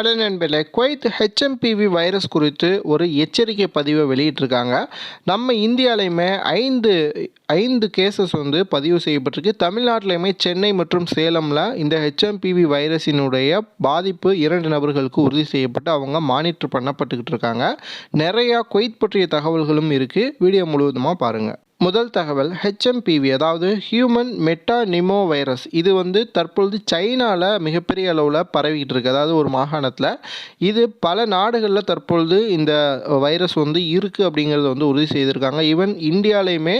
Hello நண்பர்களே Kuwait HMPV virus குறித்து ஒரு எச்சரிக்கை பதிவை வெளியிட்டிருக்காங்க. நம்ம இந்தியாலையுமே ஐந்து ஐந்து கேசஸ் வந்து பதிவு செய்யப்பட்டிருக்கு. தமிழ்நாட்டிலையுமே சென்னை மற்றும் சேலமில் இந்த ஹெச்எம்பிவி வைரஸினுடைய பாதிப்பு இரண்டு நபர்களுக்கு உறுதி செய்யப்பட்டு அவங்க மானிட்டர் பண்ணப்பட்டுக்கிட்டு இருக்காங்க. நிறையா குவைத் பற்றிய தகவல்களும் இருக்குது வீடியோ முழுவதுமாக பாருங்கள் முதல் தகவல் ஹெச்எம்பிவி அதாவது ஹியூமன் மெட்டா நிமோ வைரஸ் இது வந்து தற்பொழுது சைனாவில் மிகப்பெரிய அளவில் பரவிக்கிட்டு இருக்குது அதாவது ஒரு மாகாணத்தில். இது பல நாடுகளில் தற்பொழுது இந்த வைரஸ் வந்து இருக்குது அப்படிங்கிறத வந்து உறுதி செய்திருக்காங்க. ஈவன் இந்தியாலையுமே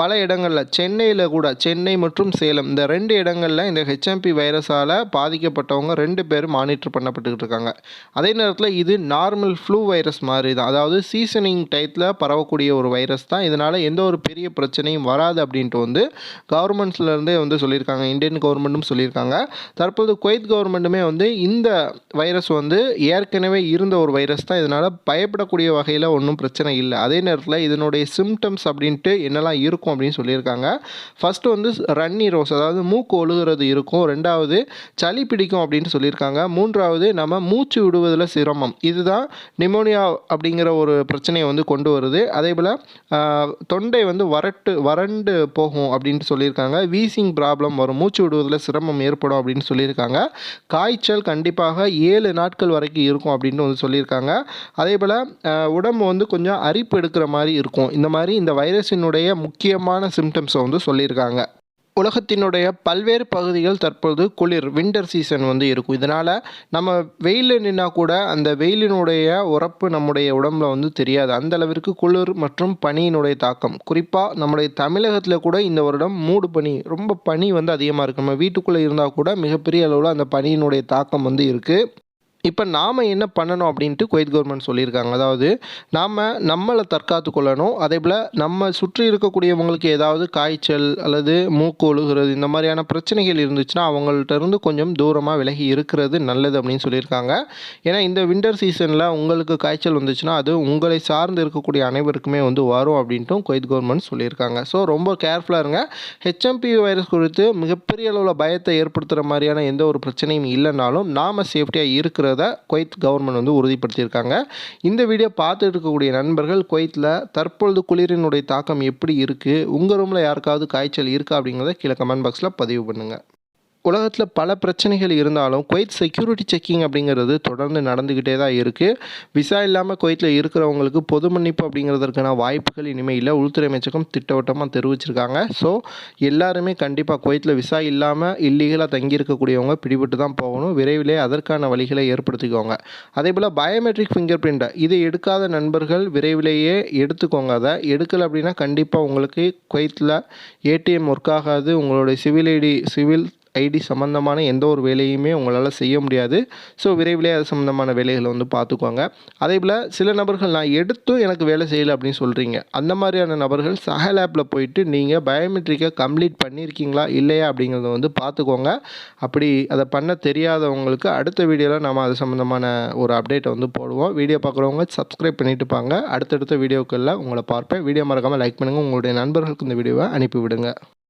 பல இடங்களில் சென்னையில் கூட சென்னை மற்றும் சேலம் இந்த ரெண்டு இடங்களில் இந்த ஹெச்எம்பி வைரஸால் பாதிக்கப்பட்டவங்க ரெண்டு பேரும் மானிட்டர் பண்ணப்பட்டுக்கிட்டு இருக்காங்க. அதே நேரத்தில் இது நார்மல் ஃப்ளூ வைரஸ் மாதிரி தான் அதாவது சீசனிங் டயத்தில் பரவக்கூடிய ஒரு வைரஸ் தான். இதனால் எந்த ஒரு பெரிய பிரச்சனையும் வராது அப்படின்ட்டு வந்து கவர்மெண்ட்ஸ்லேருந்தே வந்து சொல்லியிருக்காங்க. இந்தியன் கவர்மெண்ட்டும் சொல்லியிருக்காங்க. தற்போது குவைத் கவர்மெண்ட்டுமே வந்து இந்த வைரஸ் வந்து ஏற்கனவே இருந்த ஒரு வைரஸ் தான். இதனால் பயப்படக்கூடிய வகையில் ஒன்றும் பிரச்சனை இல்லை. அதே நேரத்தில் இதனுடைய சிம்டம்ஸ் அப்படின்ட்டு என்னெல்லாம் இருக்கும் அப்படின்னு சொல்லியிருக்காங்க. ஃபஸ்ட்டு வந்து ரன்னி ரோஸ் அதாவது மூக்கு ஒழுகிறது இருக்கும். ரெண்டாவது சளி பிடிக்கும் அப்படின்னு சொல்லியிருக்காங்க. மூன்றாவது நம்ம மூச்சு விடுவதில் சிரமம். இதுதான் நிமோனியா அப்படிங்கிற ஒரு பிரச்சனையை வந்து கொண்டு வருது. அதே போல் தொண்டை வந்து வறட்டு வறண்டு போகும் அப்படின்ட்டு சொல்லியிருக்காங்க. வீசிங் ப்ராப்ளம் வரும். மூச்சு விடுவதில் சிரமம் ஏற்படும் அப்படின்னு சொல்லியிருக்காங்க. காய்ச்சல் கண்டிப்பாக ஏழு நாட்கள் வரைக்கும் இருக்கும் அப்படின்னு வந்து சொல்லியிருக்காங்க. அதே போல் உடம்பு வந்து கொஞ்சம் அரிப்பு எடுக்கிற மாதிரி இருக்கும். இந்த மாதிரி இந்த வைரஸினுடைய முக்கியமான சிம்டம்ஸை வந்து சொல்லியிருக்காங்க. உலகத்தினுடைய பல்வேறு பகுதிகள் தற்பொழுது குளிர் வின்டர் சீசன் வந்து இருக்கும். இதனால் நம்ம வெயிலில் நின்னா கூட அந்த வெயிலினுடைய உறப்பு நம்முடைய உடம்புல வந்து தெரியாது. அந்த அளவிற்கு குளிர் மற்றும் பனியினுடைய தாக்கம். குறிப்பாக நம்முடைய தமிழகத்தில் கூட இந்த வருடம் மூடு பனி ரொம்ப பனி வந்து அதிகமாக இருக்குது நம்ம வீட்டுக்குள்ளே இருந்தால் கூட மிகப்பெரிய அளவில் அந்த பனியினுடைய தாக்கம் வந்து இருக்குது இப்போ நாம் என்ன பண்ணணும் அப்படின்ட்டு குவைத் கவர்மெண்ட் சொல்லியிருக்காங்க. அதாவது நாம் நம்மளை தற்காத்து கொள்ளணும். அதே போல் நம்ம சுற்றி இருக்கக்கூடியவங்களுக்கு ஏதாவது காய்ச்சல் அல்லது மூக்கு ஒழுகிறது இந்த மாதிரியான பிரச்சனைகள் இருந்துச்சுன்னா அவங்கள்ட்ட இருந்து கொஞ்சம் தூரமாக விலகி இருக்கிறது நல்லது அப்படின்னு சொல்லியிருக்காங்க. ஏன்னா இந்த வின்டர் சீசனில் உங்களுக்கு காய்ச்சல் வந்துச்சுன்னா அது உங்களை சார்ந்து இருக்கக்கூடிய அனைவருக்குமே வந்து வரும் அப்படின்ட்டும் குவைத் கவர்மெண்ட் சொல்லியிருக்காங்க. ஸோ ரொம்ப கேர்ஃபுல்லாக இருங்க. ஹெச்எம்பி வைரஸ் குறித்து மிகப்பெரிய அளவில் பயத்தை ஏற்படுத்துகிற மாதிரியான எந்த ஒரு பிரச்சனையும் இல்லைனாலும் நாம் சேஃப்டியாக இருக்கிற இருக்கிறத குவைத் கவர்மெண்ட் வந்து உறுதிப்படுத்தியிருக்காங்க. இந்த வீடியோ பார்த்துட்டு இருக்கக்கூடிய நண்பர்கள் குவைத்தில் தற்பொழுது குளிரினுடைய தாக்கம் எப்படி இருக்குது உங்கள் ரூமில் யாருக்காவது காய்ச்சல் இருக்கா அப்படிங்கிறத கீழே கமெண்ட் பாக்ஸில் பதிவு பண்ணுங்கள் உலகத்தில் பல பிரச்சனைகள் இருந்தாலும் குவைத் செக்யூரிட்டி செக்கிங் அப்படிங்கிறது தொடர்ந்து நடந்துக்கிட்டே தான் இருக்குது விசா இல்லாமல் குவைத்தில் இருக்கிறவங்களுக்கு பொது மன்னிப்பு அப்படிங்கிறதுக்கான வாய்ப்புகள் இனிமேல் இல்லை. உள்துறை அமைச்சகம் திட்டவட்டமாக தெரிவிச்சிருக்காங்க. ஸோ எல்லாருமே கண்டிப்பாக குவைத்தில் விசா இல்லாமல் இல்லீகலாக தங்கியிருக்கக்கூடியவங்க பிடிபட்டு தான் போகணும். விரைவிலே அதற்கான வழிகளை ஏற்படுத்திக்கோங்க. அதே போல் பயோமெட்ரிக் ஃபிங்கர் பிரிண்ட் இதை எடுக்காத நண்பர்கள் விரைவிலேயே எடுத்துக்கோங்க. அதை எடுக்கலை அப்படின்னா கண்டிப்பாக உங்களுக்கு குவைத்தில் ஏடிஎம் ஒர்க் ஆகாது. உங்களுடைய சிவில் ஐடி சிவில் ஐடி சம்மந்தமான எந்த ஒரு வேலையுமே உங்களால் செய்ய முடியாது. ஸோ விரைவிலே அது சம்மந்தமான வேலைகளை வந்து பார்த்துக்கோங்க. அதே போல் சில நபர்கள் நான் எடுத்தும் எனக்கு வேலை செய்யலை அப்படின்னு சொல்கிறீங்க அந்த மாதிரியான நபர்கள் சஹல் ஆப்பில் போயிட்டு நீங்கள் பயோமெட்ரிக்கை கம்ப்ளீட் பண்ணியிருக்கீங்களா இல்லையா? அப்படிங்கிறத வந்து பார்த்துக்கோங்க. அப்படி அதை பண்ண தெரியாதவங்களுக்கு அடுத்த வீடியோவில் நம்ம அது சம்மந்தமான ஒரு அப்டேட்டை வந்து போடுவோம். வீடியோ பார்க்குறவங்க சப்ஸ்கிரைப் பண்ணிட்டு பாங்க அடுத்தடுத்த வீடியோக்களில் உங்களை பார்ப்பேன். வீடியோ மறக்காமல் லைக் பண்ணுங்கள் உங்களுடைய நண்பர்களுக்கு இந்த வீடியோவை அனுப்பிவிடுங்க.